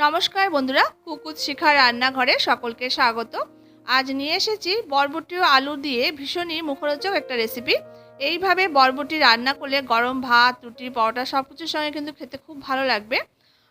নমস্কার বন্ধুরা কুকুত শিখা রান্নাঘরে সকলকে স্বাগত। আজ নিয়ে এসেছি বরবটি ও আলু দিয়ে ভীষণই মুখরোচক একটা রেসিপি এইভাবে বরবটি রান্না করলে গরম ভাত, রুটি, পরোটা সব কিছুর সঙ্গে কিন্তু খেতে খুব ভালো লাগবে।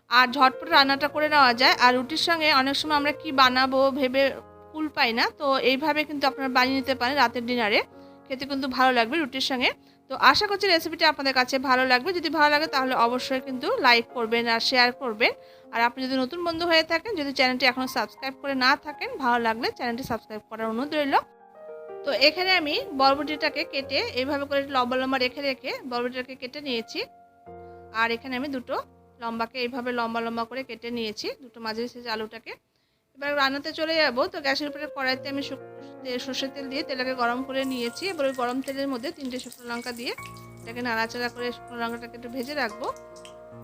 আর ঝটপট রান্নাটা করে নেওয়া যায়। আর রুটির সঙ্গে অনেক সময় আমরা কি বানাবো ভেবে কুল পাই না। তো এইভাবে কিন্তু আপনারা বানিয়ে নিতে পারেন রাতের ডিনারে খেতে কিন্তু ভালো লাগবে রুটির সঙ্গে। তো আশা করছি রেসিপিটি আপনাদের কাছে ভালো লাগবে। যদি ভালো লাগে তাহলে অবশ্যই কিন্তু লাইক করবেন আর শেয়ার করবেন। আর আপনি যদি নতুন বন্ধু হয়ে থাকেন, যদি চ্যানেলটি এখনও সাবস্ক্রাইব করে না থাকেন, ভালো লাগলে চ্যানেলটি সাবস্ক্রাইব করার অনুরোধ রইল। তো এখানে আমি বরবটিটাকে কেটে এইভাবে করে লম্বা লম্বা রেখে রেখে বরবটিটাকে কেটে নিয়েছি। আর এখানে আমি দুটো লম্বাকে এইভাবে লম্বা লম্বা করে কেটে নিয়েছি। দুটো মাঝারি সাইজ আলুটাকে। এবার রান্নাতে চলে যাব। তো গ্যাসের উপরে কড়াইতে আমি সর্ষের তেল দিয়ে তেলটাকে গরম করে নিয়েছি। এবার ওই গরম তেলের মধ্যে তিনটে শুকনো লঙ্কা দিয়ে এটাকে নাড়াচাড়া করে শুকনো লঙ্কাটাকে একটু ভেজে রাখব।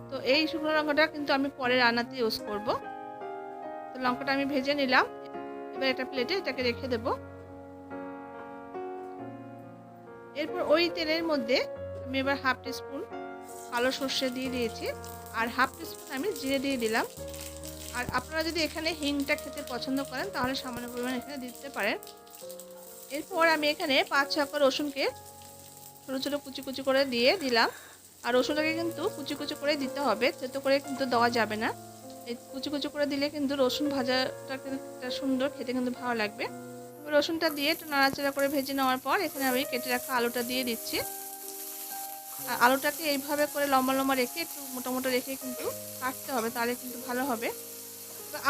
তো এই শুকনো লঙ্কাটা কিন্তু আমি পরে রান্নাতে ইউজ করব। তো লঙ্কাটা আমি ভেজে নিলাম। এবার একটা প্লেটে এটাকে রেখে দেব। এরপর ওই তেলের মধ্যে আমি এবার হাফ টিস্পুন কালো সর্ষে দিয়ে দিয়েছি। আর হাফ টিস্পুন আমি জিরে দিয়ে দিলাম। আর আপনারা যদি এখানে হিংটা খেতে পছন্দ করেন, তাহলে সামান্য পরিমাণ এখানে দিতে পারেন। এরপর আমি এখানে পাঁচ ছক্কা রসুনকে ছোটো ছোটো কুচি কুচি করে দিয়ে দিলাম। আর রসুনটাকে কিন্তু কুচি কুচি করে দিতে হবে তেতো করে কিন্তু দেওয়া যাবে না। এই কুচি কুচি করে দিলে কিন্তু রসুন ভাজাটা কিন্তু সুন্দর, খেতে কিন্তু ভালো লাগবে। রসুনটা দিয়ে একটু নাড়াচাড়া করে ভেজে নেওয়ার পর এখানে আমি কেটে রাখা আলুটা দিয়ে দিচ্ছি। আর আলুটাকে এইভাবে করে লম্বা লম্বা রেখে একটু মোটামোটা রেখে কিন্তু কাটতে হবে, তাহলে কিন্তু ভালো হবে।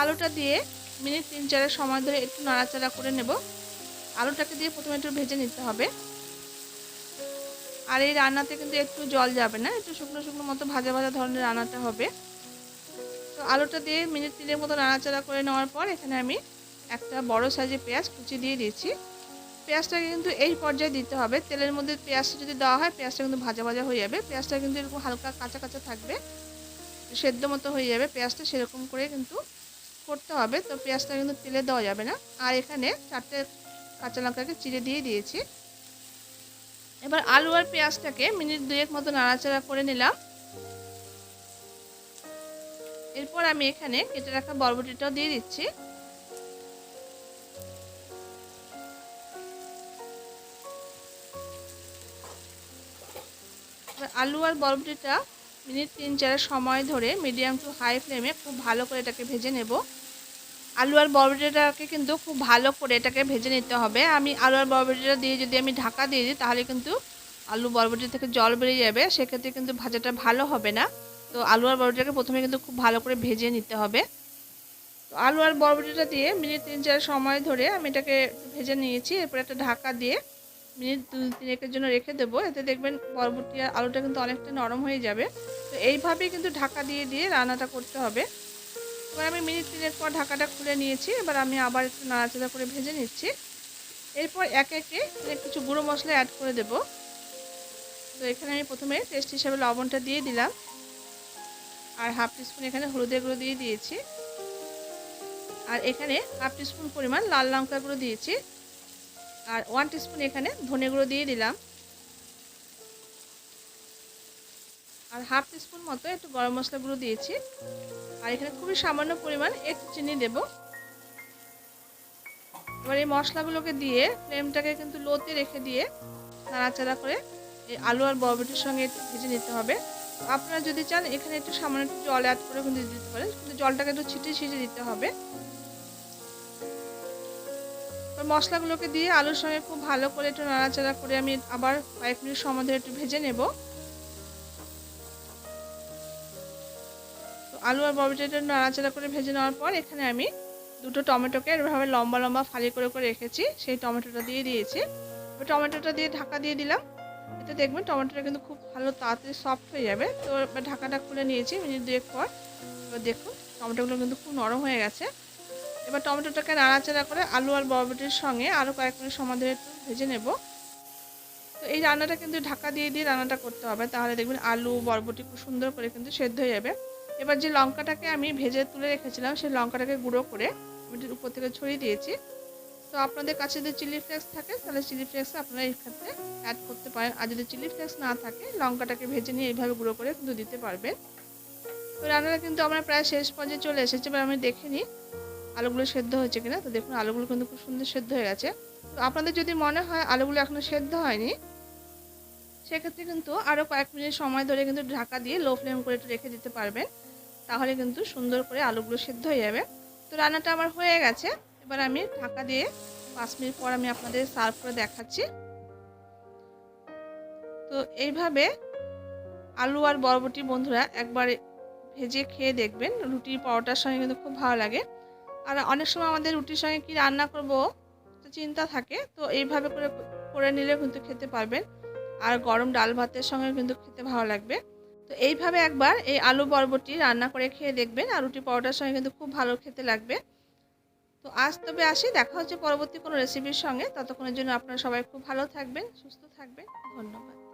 আলুটা দিয়ে মিনিট তিন চারের সময় ধরে একটু নাড়াচাড়া করে নেব। আলুটাকে দিয়ে প্রথমে একটু ভেজে নিতে হবে। আর এই রান্নাতে কিন্তু একটু জল যাবে না, একটু শুকনো শুকনো মতো ভাজা ভাজা ধরনের রান্নাটা হবে। তো আলুটা দিয়ে মিনিট তিনের মতো নাড়াচাড়া করে নেওয়ার পর এখানে আমি একটা বড় সাইজের পেঁয়াজ কুচি দিয়ে দিয়েছি। পেঁয়াজটাকে কিন্তু এই পর্যায়ে দিতে হবে। তেলের মধ্যে পেঁয়াজটা যদি দেওয়া হয়, পেঁয়াজটা কিন্তু ভাজা ভাজা হয়ে যাবে। পেঁয়াজটা কিন্তু এরকম হালকা কাঁচা কাঁচা থাকবে, সেদ্ধ মতো হয়ে যাবে। পেঁয়াজটা সেরকম করে কিন্তু করতে হবে, তো পেঁয়াজটা কিন্তু তেলে দেওয়া যাবে না। আর এখানে চারটে কাঁচা লঙ্কাকে চিড়ে দিয়ে দিয়েছি। এবার আলু আর পেঁয়াজটাকে মিনিট দুয়েক মতো নাড়াচাড়া করে নিলাম। এরপর আমি এখানে কেটে রাখা বরবটিটাও দিয়ে দিচ্ছি। আলু আর বরবটিটা মিনিট তিন চারের সময় ধরে মিডিয়াম টু হাই ফ্লেমে খুব ভালো করে এটাকে ভেজে নেব। আলু আর বরবটিটাকে কিন্তু খুব ভালো করে এটাকে ভেজে নিতে হবে। আমি আলু আর বরবটিটা দিয়ে যদি আমি ঢাকা দিয়ে দিই, তাহলে কিন্তু আলু বরবটি থেকে জল বেরিয়ে যাবে। সেক্ষেত্রে কিন্তু ভাজাটা ভালো হবে না। তো আলু আর বরবটিটাকে প্রথমে কিন্তু খুব ভালো করে ভেজে নিতে হবে। তো আলু আর বরবটিটা দিয়ে মিনিট তিন চার সময় ধরে আমি এটাকে ভেজে নিয়েছি। এরপর একটা ঢাকা দিয়ে মিনিট দু তিনেকের জন্য রেখে দেবো। এতে দেখবেন পরবর্তী আলুটা কিন্তু অনেকটা নরম হয়ে যাবে। তো এইভাবেই কিন্তু ঢাকা দিয়ে দিয়ে রান্নাটা করতে হবে। এবার আমি মিনিট তিনের পর ঢাকাটা খুলে নিয়েছি। এবার আমি আবার একটু নাড়াচাড়া করে ভেজে নিচ্ছি। এরপর এক, একে কিছু গুঁড়ো মশলা অ্যাড করে দেব। তো এখানে আমি প্রথমে টেস্ট হিসাবে লবণটা দিয়ে দিলাম। আর হাফ টিস্পুন এখানে হলুদের গুঁড়ো দিয়ে দিয়েছি। আর এখানে হাফ টিস্পুন পরিমাণ লাল লঙ্কা গুঁড়ো দিয়েছি। আর ওয়ান টিস্পুন এখানে ধনে গুঁড়ো দিয়ে দিলাম। আর হাফ টিস্পুন মতো একটু গরম মশলা গুঁড়ো দিয়েছি। আর এখানে খুবই সামান্য পরিমাণ একটু চিনি দেব। এবার এই মশলাগুলোকে দিয়ে ফ্লেমটাকে কিন্তু লোতে রেখে দিয়ে নাড়াচাড়া করে এই আলু আর বরবটির সঙ্গে একটু ভেজে নিতে হবে। আপনারা যদি চান এখানে একটু সামান্য একটু জল অ্যাড করে কিন্তু দিতে পারেন। কিন্তু জলটাকে একটু ছিটিয়ে ছিটিয়ে দিতে হবে। মশলাগুলোকে দিয়ে আলুর সঙ্গে খুব ভালো করে একটু নাড়াচাড়া করে আমি আবার কয়েক মিনিট সময় একটু ভেজে নেব। তো আলু আর বরবটিটা নাড়াচাড়া করে ভেজে নেওয়ার পর এখানে আমি দুটো টমেটোকে এভাবে লম্বা লম্বা ফালি করে করে রেখেছি, সেই টমেটোটা দিয়ে দিয়েছি। টমেটোটা দিয়ে ঢাকা দিয়ে দিলাম। এতে দেখবেন টমেটোটা কিন্তু খুব ভালো তাড়াতাড়ি সফট হয়ে যাবে। তো ঢাকাটা খুলে নিয়েছি, মিনিট দুয়েক পর। দেখুন, টমেটোগুলো কিন্তু খুব নরম হয়ে গেছে। এবার টমেটোটাকে নাড়াচাড়া করে আলু আর বরবটির সঙ্গে আরও কয়েক মিনিট সময় ধরে একটু ভেজে নেব। তো এই রান্নাটা কিন্তু ঢাকা দিয়ে দিয়ে রান্নাটা করতে হবে। তাহলে দেখবেন আলু, বরবটি খুব সুন্দর করে কিন্তু সেদ্ধ হয়ে যাবে। এবার যে লঙ্কাটাকে আমি ভেজে তুলে রেখেছিলাম, সেই লঙ্কাটাকে গুঁড়ো করে আমি উপর থেকে ছড়িয়ে দিয়েছি। তো আপনাদের কাছে যদি চিলি ফ্লেক্স থাকে, তাহলে চিলি ফ্লেক্স আপনারা এই ক্ষেত্রে অ্যাড করতে পারেন। আর যদি চিলি ফ্লেক্স না থাকে, লঙ্কাটাকে ভেজে নিয়ে এইভাবে গুঁড়ো করে কিন্তু দিতে পারবেন। তো রান্নাটা কিন্তু আমরা প্রায় শেষ পর্যায়ে চলে এসেছে, এবার আমি দেখে নিই আলুগুলো সেদ্ধ হয়েছে কিনা, তো দেখুন আলুগুলো কিন্তু খুব সুন্দর সেদ্ধ হয়ে গেছে। তো আপনাদের যদি মনে হয় আলুগুলো এখনও সেদ্ধ হয়নি, সেক্ষেত্রে কিন্তু আরও কয়েক মিনিট সময় ধরে কিন্তু ঢাকা দিয়ে লো ফ্লেম করে একটু রেখে দিতে পারবেন, তাহলে কিন্তু সুন্দর করে আলুগুলো সেদ্ধ হয়ে যাবে। তো রান্নাটা আমার হয়ে গেছে, এবার আমি ঢাকা দিয়ে পাঁচ মিনিট পর আমি আপনাদের সার্ভ করে দেখাচ্ছি। তো এইভাবে আলু আর বরবটি বন্ধুরা একবার ভেজে খেয়ে দেখবেন রুটি পরোটার সঙ্গে কিন্তু খুব ভালো লাগে। আর অনেক সময় আমাদের রুটির সঙ্গে কি রান্না করব চিন্তা থাকে। তো এইভাবে করে করে নিলে কিন্তু খেতে পারবেন। আর গরম ডাল ভাতের সঙ্গে কিন্তু খেতে ভালো লাগবে। তো এইভাবে একবার এই আলু বরবটি রান্না করে খেয়ে দেখবেন, আর রুটি পরোটার সঙ্গে কিন্তু খুব ভালো খেতে লাগবে। তো আজ তবে আসি, দেখা হচ্ছে পরবর্তী কোনো রেসিপির সঙ্গে। ততক্ষণের জন্য আপনারা সবাই খুব ভালো থাকবেন, সুস্থ থাকবেন। ধন্যবাদ।